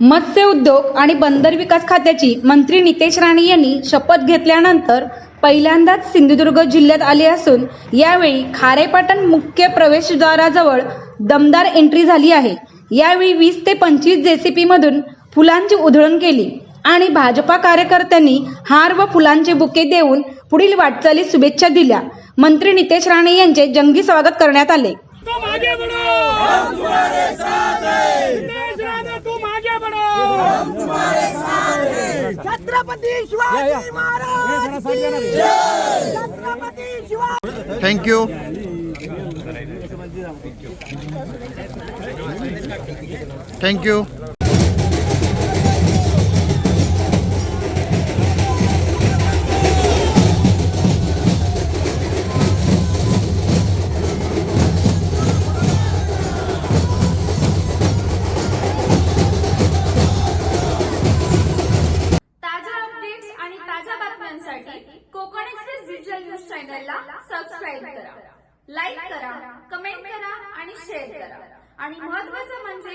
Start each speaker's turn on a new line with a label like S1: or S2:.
S1: मत्स्य उद्योग आणि बंदर विकास खात्याची मंत्री नितेश राणे यांनी शपथ घेतल्यानंतर पहिल्यांदाच सिंधुदुर्ग जिल्ह्यात आले असून यावेळी खारेपाटण मुख्य प्रवेशद्वाराजवळ दमदार एंट्री झाली आहे. यावेळी वीस ते पंचवीस जेसीपी मधून फुलांची उधळण केली आणि भाजपा कार्यकर्त्यांनी हार व फुलांचे बुके देऊन पुढील वाटचालीस शुभेच्छा दिल्या. मंत्री नितेश राणे यांचे जंगी स्वागत करण्यात आले.
S2: हम तुम्हारे साथ हैं छत्रपति शिवाजी महाराज की जय छत्रपति शिवाजी
S3: थँक्यू थँक्यू
S4: ताज्या Konkan express digital news चॅनलला सबस्क्राईब करा. लाईक करा कमेंट करा आणि शेअर करा. आणि महत्त्वाचं म्हणजे